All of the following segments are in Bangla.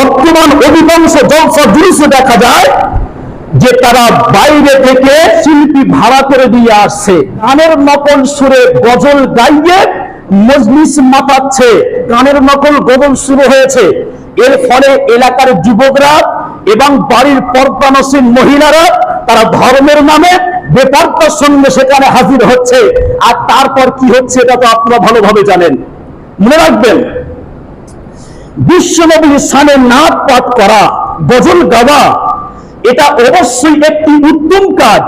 বর্তমান অধিকাংশ জলসা জুলুসে দেখা যায় যে তারা বাইরে থেকে শিল্পী ভাড়া করে দিয়ে আসছে। গানের নকল সুরে গজল গাইয়ে মজলিস মাতাচ্ছে। গানের নকল গজল শুরু হয়েছে। এর ফলে এলাকার যুবকরা এবং বাড়ির পর্দানসীন মহিলারা তারা ধর্মের নামে বেপর্দার সঙ্গে সেখানে হাজির হচ্ছে। আর তারপর কি হচ্ছে এটা তো আপনারা ভালোভাবে জানেন। মনে রাখবেন বিশ্বনবীর সামনে নাচ পাঠ করা, গজল গাওয়া, এটা অবশ্যই একটি উত্তম কাজ।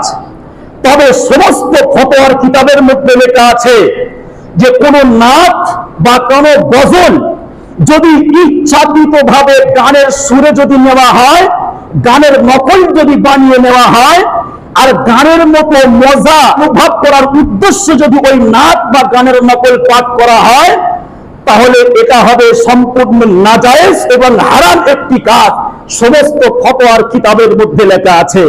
তবে সমস্ত ফতোয়ার কিতাবের মধ্যে লেখা আছে যে কোনো নাচ বা কোনো গজল যদি ইচ্ছাকৃত ভাবে গানের সুরে যদি নেওয়া হয়, গানের নকল যদি বানিয়ে নেওয়া হয়, আর গানের মতো মজা অনুভব করার উদ্দেশ্য যদি ওই নাচ বা গানের নকল পাঠ করা হয় তাহলে এটা হবে সম্পূর্ণ নাজায়েজ এবং হারাম একটি কাজ। সমস্ত ফতোয়ার কিতাবের মধ্যে লেখা আছে।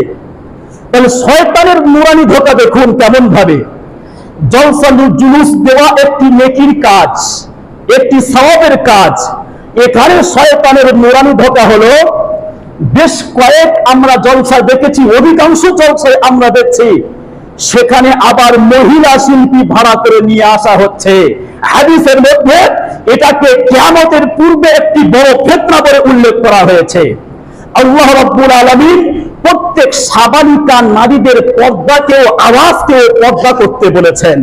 তাহলে শয়তানের নুরানি ধোকা দেখুন কেমন ভাবে জলসালু জুলুস দেওয়া একটি নেকির কাজ, একটি সওয়াবের কাজ। এখানে শয়তানের নুরানি ধোকা হলো, বেশ কয়েক আমরা জলসা দেখেছি, অধিকাংশ জলসায় আমরা দেখছি, সেখানে আবার মহিলা শিল্পী ভাড়া করে নিয়ে আসা হচ্ছে। হাদিসের মধ্যে এটাকে কিয়ামতের পূর্বে একটি বড় ফেতনা বলে উল্লেখ করা হয়েছে। আল্লাহ রাব্বুল আলামিন প্রত্যেক সাবালিকা নারীদের পর্দাকেও, আওয়াজকেও পর্দা করতে বলেছেন।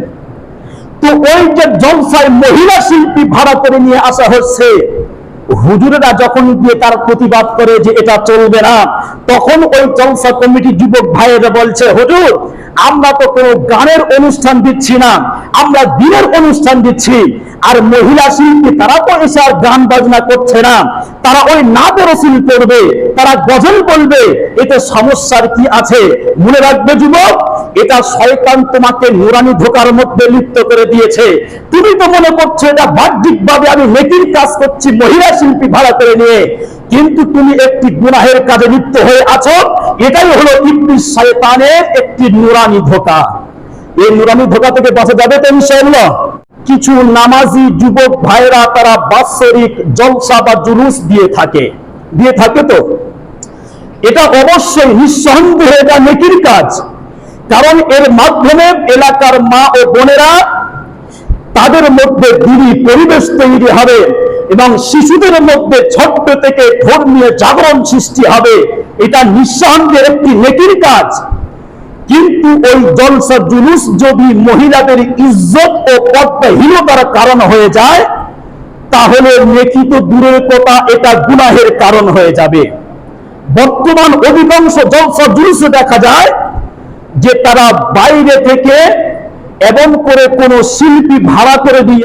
তো ওই যে জলসায় মহিলা শিল্পী ভাড়া করে নিয়ে আসা হচ্ছে, হুজুরেরা যখন গিয়ে তার প্রতিবাদ করে যে এটা চলবে না, তখন ওই জলসা কমিটি যুবক ভাইয়েরা বলছে, হুজুর, আমরা তো কোনো গানের অনুষ্ঠান দিচ্ছি না আমরা দিনের অনুষ্ঠান দিচ্ছি। আর মহিলা শিল্পী তারা তো এসে আর গান বাজনা করছে না। তারা ওই নাদের রসিল করবে, তারা গজল বলবে, এতে সমস্যার কি আছে? মনে রাখবে যুবক, এটা শয়তান তোমাকে নুরানি ধোকার মধ্যে লিপ্ত করে দিয়েছে। তুমি তো মনে করছ এটা বাহ্যিক ভাবে আমি নেকির কাজ করছি মহিলা শিল্পী ভাড়া করে নিয়ে। কিন্তু তুমি একটি গুনাহের কাজে লিপ্ত হয়ে আছো। এটাই হলো ইবলিস শয়তানের একটি নুরানি ধোকা। এই নুরানি ধোকা থেকে বাঁচা যাবে তো ইনশাআল্লাহ। কিছু নামাজি যুবক ভাইরা তারা বাৎসরিক জলসা বা জুলুস দিয়ে থাকে। দিয়ে থাকে তো। এটা অবশ্যই নিঃসন্দেহে এটা নেকির কাজ। কারণ এর মাধ্যমে এলাকার মা ও বোনেরা তাদের মধ্যে দিনই পরিবেশ তৈরি হবে এবং শিশুদের মধ্যে ছোট্ট থেকে ধর্মীয় জাগরণ সৃষ্টি হবে। এটা নিঃসন্দেহে একটি নেকির কাজ। কিন্তু ওই জলসা জুলুস যদি মহিলাদের ইজ্জত ও পদ্মহীনতার কারণ হয়ে যায়, তাহলে নেকি তো দূরের কথা, এটা গুনাহের কারণ হয়ে যাবে। বর্তমান অধিকাংশ জলসা জুলুসে দেখা যায় যে তারা বাইরে থেকে এবং করে কোনো শিল্পী ভাড়া করে দিয়ে